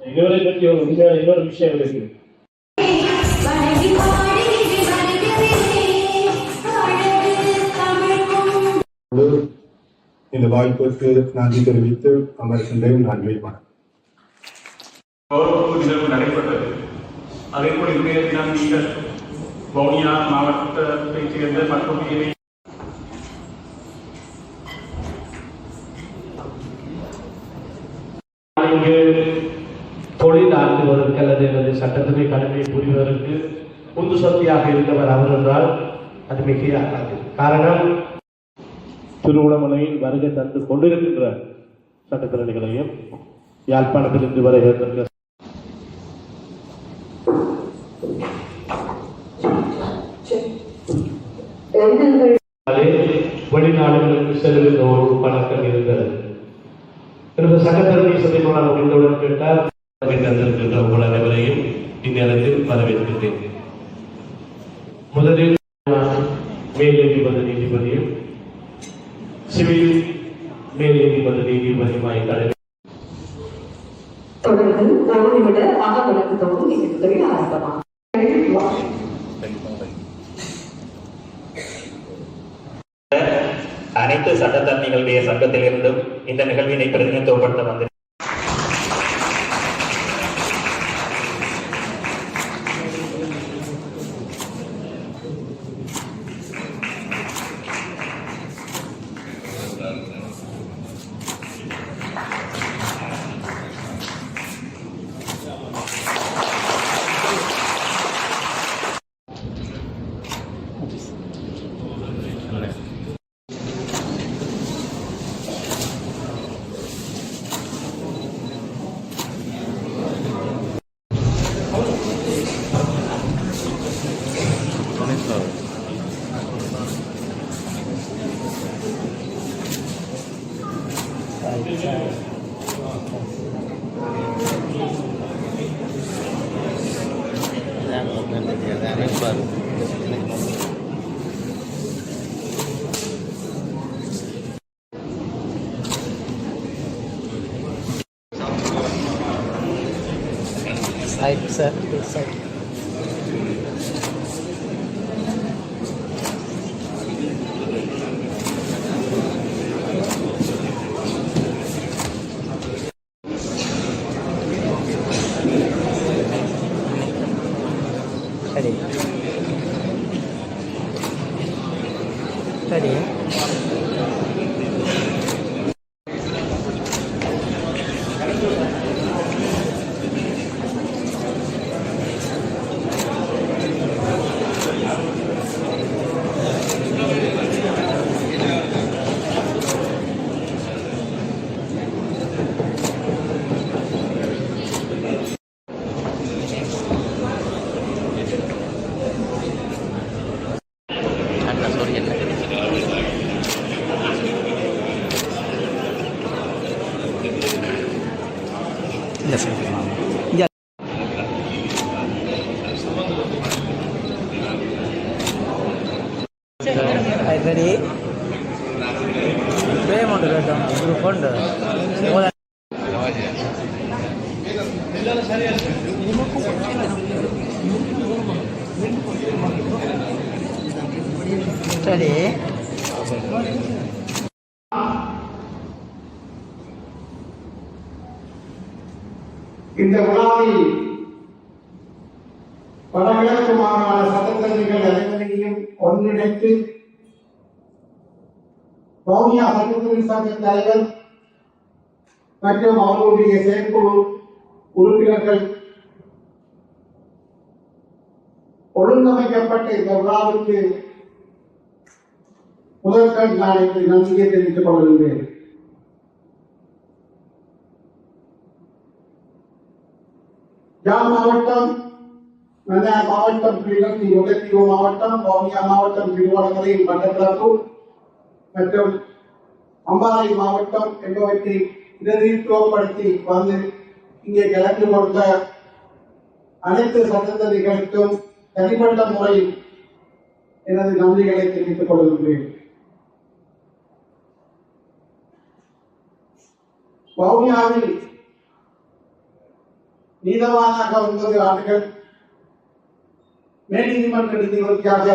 இவரை பற்றி ஒரு உண்மையான இன்னொரு விஷயம் இருக்கு. இந்த வாய்ப்புக்கு நன்றி தெரிவித்து அமர்கின்றேன் நன்றி. வணக்கம் கௌரவ நிகழ்வு நடைபெற்றது. அதே போல் இன்றைய தினம் நீங்கள் வவுனியா மாவட்டத்தைச் சேர்ந்த மற்றும் இங்கு ஆற்றுவதற்கு அல்லது எனது சட்டத்துறை கடமையை புரிவதற்கு உந்து சக்தியாக இருந்தவர் அவர் என்றால் அது மிகையாகாது காரணம் திருவுடமலையில் வருகை தந்து கொண்டிருக்கின்ற சட்டத்திறனிகளையும் யாழ்ப்பாணத்திலிருந்து வருகின்ற வெளிநாடுகளுக்கு செல்கின்ற ஒரு பழக்கம் இருந்தது. எனது சட்டத்தரணி சத்தியமான முடிந்தவுடன் கேட்டால் தந்திருக்கின்ற உங்கள் அனைவரையும் இந்நேரத்தில் வரவேற்கின்றேன். முதலில் மேல் நீதிபதி நீதிபதியும் சிவில் மேல் நீதிபதி நீதிபதியுமாய் கடை தொடர்ந்து ஒரு நிமிட அகவிளக்கத்தோடு நிகழ்வுகள் ஆரம்பமாகும் அனைத்து சட்டத்தரணிகளுடைய சங்கத்திலிருந்தும் இந்த நிகழ்வினை பிரதிநிதித்துவப்படுத்த Dạ, đang một mình thì đang rất bền இல்லை சார் இங்கே ரெடி பேமெண்ட் கேட்டோம் குரூப் ஃபண்டு சரி இந்த விழாவில் வடகிழக்கு மாகாண சட்டத்தரணிகள் அனைவரையும் ஒன்றிணைத்து வவுனியா சட்டத்துறை சங்க தலைவர் மற்றும் அவர்களுடைய செயற்குழு உறுப்பினர்கள் ஒழுங்கமைக்கப்பட்ட இந்த விழாவுக்கு முதற்கண் நான் இன்று நன்றியை தெரிவித்துக் கொள்கின்றேன். யாழ் மாவட்டம்? மன்னார் மாவட்டம் கிழக்கு முல்லைத்தீவு மாவட்டம் வவுனியா மாவட்டம் திருவண்ணாமலை மட்டக்களப்பு மற்றும் அம்பாறை மாவட்டம் என்பவற்றை பிரதிநிதித்துவப்படுத்தி வந்து இங்கே கலந்து கொண்ட அனைத்து சட்டத்தரிகளுக்கும் தனிப்பட்ட முறையில் எனது நன்றிகளை தெரிவித்துக் கொள்கின்றேன். வவுனியாவில் நீதவானாக ஒன்பது ஆண்டுகள் மேல் நீதிமன்ற நீதிபதியாக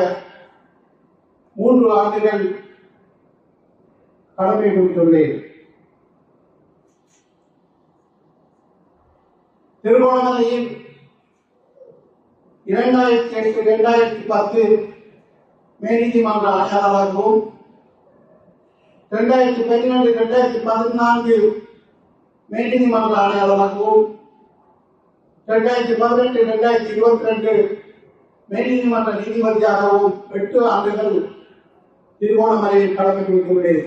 மூன்று ஆண்டுகள் கடமை புரிந்துள்ளேன். திருகோணமலையில் இரண்டாயிரத்தி எட்டு இரண்டாயிரத்தி பத்து மேல்நீதிமன்ற ஆட்சியாளராகவும் இரண்டாயிரத்தி பதினெட்டு இரண்டாயிரத்தி பதினான்கு மேல்நீதிமன்ற ஆணையாளராகவும் இரண்டாயிரத்தி பதினெட்டு இரண்டாயிரத்தி இருபத்தி ரெண்டு மேல் நீதிமன்ற நீதிபதியாகவும் எட்டு ஆண்டுகள் திருகோணமலையில் கடமை புரிந்துள்ளேன்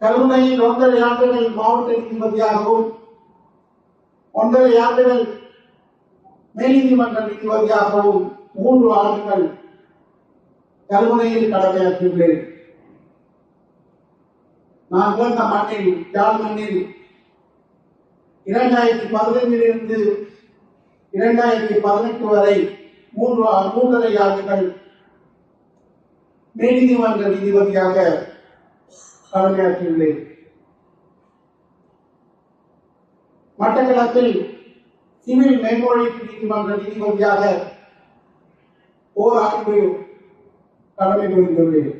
கருணையில் ஒன்றரை ஆண்டுகள் மாவட்ட நீதிபதியாகவும் ஒன்றரை ஆண்டுகள் மேல் நீதிமன்ற நீதிபதியாகவும் மூன்று ஆண்டுகள் கருணையில் கடமையாற்றியுள்ளேன். நான் பிறந்த மண்ணில் யாழ் மண்ணில் இரண்டாயிரத்தி பதினைந்திலிருந்து இரண்டாயிரத்தி பதினெட்டு வரை மூன்று மூன்றரை ஆண்டுகள் மேல்நீதிமன்ற நீதிபதியாக கடமையாற்றியுள்ளேன் மட்டக்களப்பில் சிவில் மேம்பொழிப்பு நீதிமன்ற நீதிபதியாக ஓர் ஆண்டு கடமை புரிந்துள்ளேன்.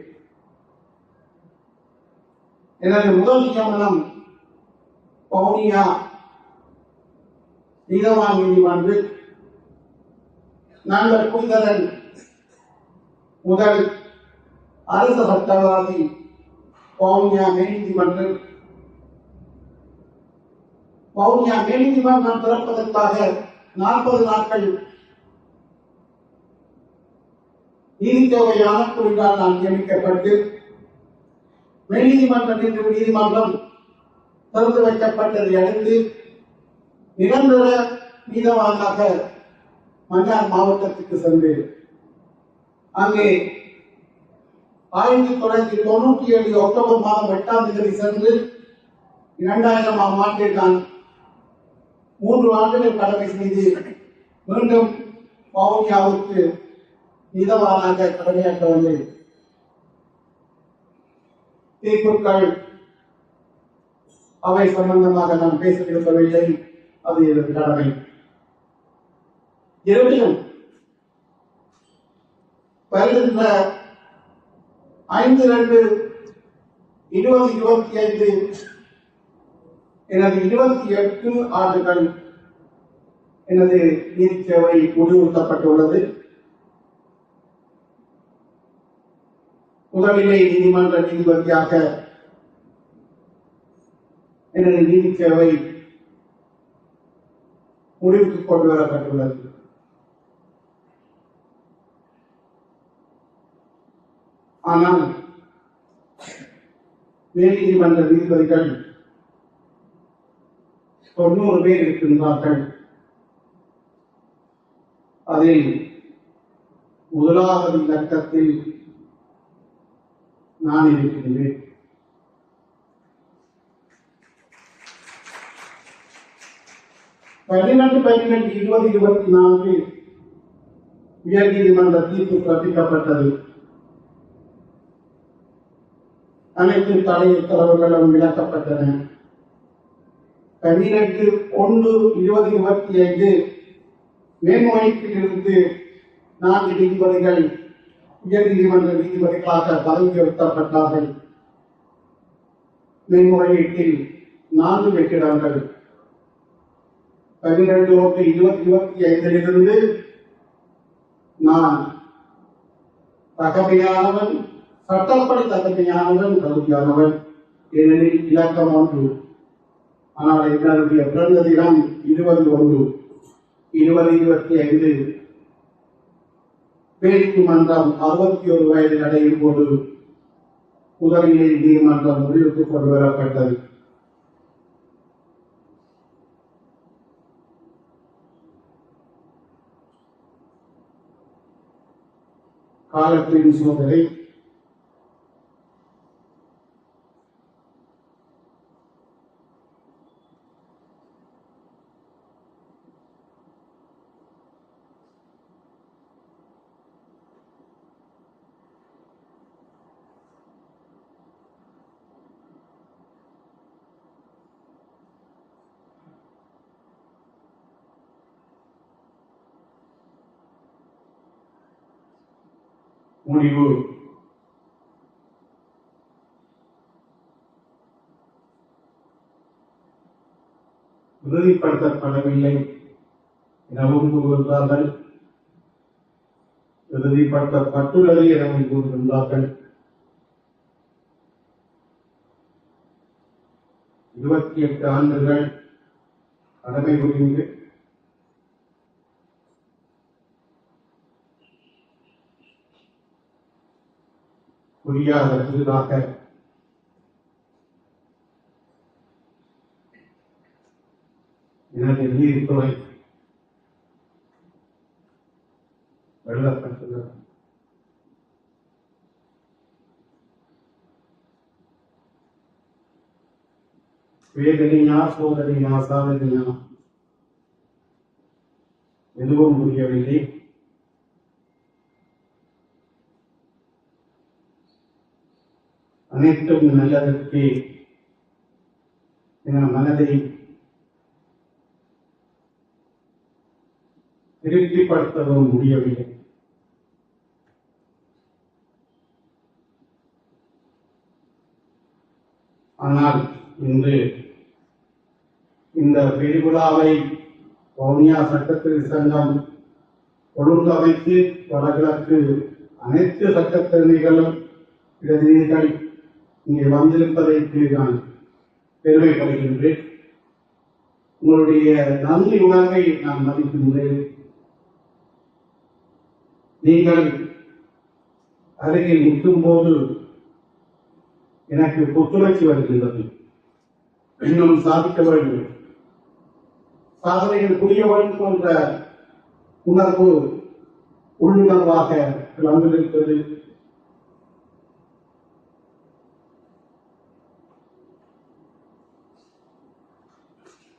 எனது முதல் நியமனம் பவுனியா நீதவான் வந்து நாங்கள் குந்தரன் முதல் அரச சட்டவாதி வவுனியா மேல்நீதிமன்றம் வவுனியா மேல்நீதிமன்றம் திறப்பதற்காக நாற்பது நாட்கள் நீதித்தொகை ஆணைக்குழுவால் நான் நியமிக்கப்பட்டு மேல்நீதிமன்ற நீதி நீதிமன்றம் திறந்து வைக்கப்பட்டதை அடுத்து நிரந்தர நீதவானாக மன்னார் மாவட்டத்துக்கு சென்றேன். அங்கே ஆயிரத்தி தொள்ளாயிரத்தி தொண்ணூற்றி ஏழு அக்டோபர் மாதம் எட்டாம் தேதி சென்று இரண்டாயிரமாம் ஆண்டில் நான் மூன்று ஆண்டுகள் கடமை செய்து மீண்டும் வவுனியாவுக்கு நிதவானாக கடமையாற்ற வந்தேன். தீர்ப்புகள் அவை சம்பந்தமாக நான் பேச விரும்பவில்லை. அது எனது கடமை. இருப்பினும் வருகின்ற ஐந்து ரெண்டு இருபது இருபத்தி ஐந்து எனது இருபத்தி எட்டு ஆண்டுகள் எனது நீதி சேவை முடிவுறுத்தப்பட்டுள்ளது. முதல்நிலை நீதிமன்ற நீதிபதியாக எனது நீதி சேவை முடிவுக்கு கொண்டு வரப்பட்டுள்ளது. ஆனால் மேல் நீதிமன்ற நீதிபதிகள் தொண்ணூறு பேர் இருக்கின்றார்கள். அதில் முதலாவது இலக்கத்தில் நான் இருக்கின்றேன் பதினெட்டு பதினெட்டு இருபது இருபத்தி நான்கு உயர் நீதிமன்ற தீர்ப்பு பிறப்பிக்கப்பட்டது. அனைத்து தடை உத்தரவுகளும் விளக்கப்பட்டன. பதினெட்டு ஒன்று இருபது இருபத்தி ஐந்து மேன்முறையீட்டிலிருந்து நான்கு நீதிபதிகள் உயர் நீதிமன்ற நீதிபதிகளாக பதவி உயர்த்தப்பட்டார்கள். மேன்முறையீட்டில் நான்கு வெற்றிடங்கள். பன்னிரண்டு ஒன்று இருபத்தி இருபத்தி ஐந்திலிருந்து நான் தகமையானவன் சட்டப்படி தகமையானவன் தகுதியானவன் ஏனெனில் இலக்கம் ஒன்று ஆனால் என்னுடைய பிறந்த தினம் இருபது ஒன்று இருபது இருபத்தி ஐந்து நீதிமன்றம் அறுபத்தி ஒரு வயது அடையும் போது முதலிலே நீதிமன்றம் முடிவுக்கு கொண்டு வரப்பட்டது காலத்தின் சோதனை முடிவு. உறுதிப்படுத்தப்படவில்லை. எனவும் கூறுகின்றார்கள். உறுதிப்படுத்தப்பட்டுள்ளது எனவும் கூறுகின்றார்கள். இருபத்தி எட்டு ஆண்டுகள் கடமை புரிந்து புரியாத புதிதாக. எனது நீதித்துறை வெள்ளப்பட்டது. வேதனையா சோதனையா சாதனையா? எதுவும் முடியவில்லை அனைத்தும் நல்லதற்கு என மனதை திருப்திப்படுத்தவும் முடியவில்லை. ஆனால் இன்று இந்த பெருவிழாவை வவுனியா சட்டத்திரு சங்கம் ஒழுங்கமைத்து வடகிழக்கு அனைத்து சட்டத்திறமைகளும் பிரதிநிதிகள் இங்கே வந்திருப்பதற்கு நான் பெருமைப்படுகின்றேன். உங்களுடைய நன்றி உணர்வை நான் மதிக்கின்றேன். நீங்கள் அருகில் நிற்கும் போது எனக்கு புத்துணர்ச்சி வருகின்றது. இன்னும் சாதிக்க வேண்டும். சாதனைகள் புரியவன் போன்ற உணர்வு உள்ளுணர்வாக வந்திருக்கிறது.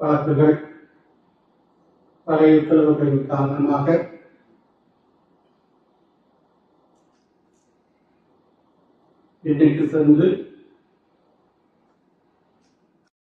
வழக்குகள் பழைய உத்தரவுகளின் காரணமாக இன்றைக்கு சென்று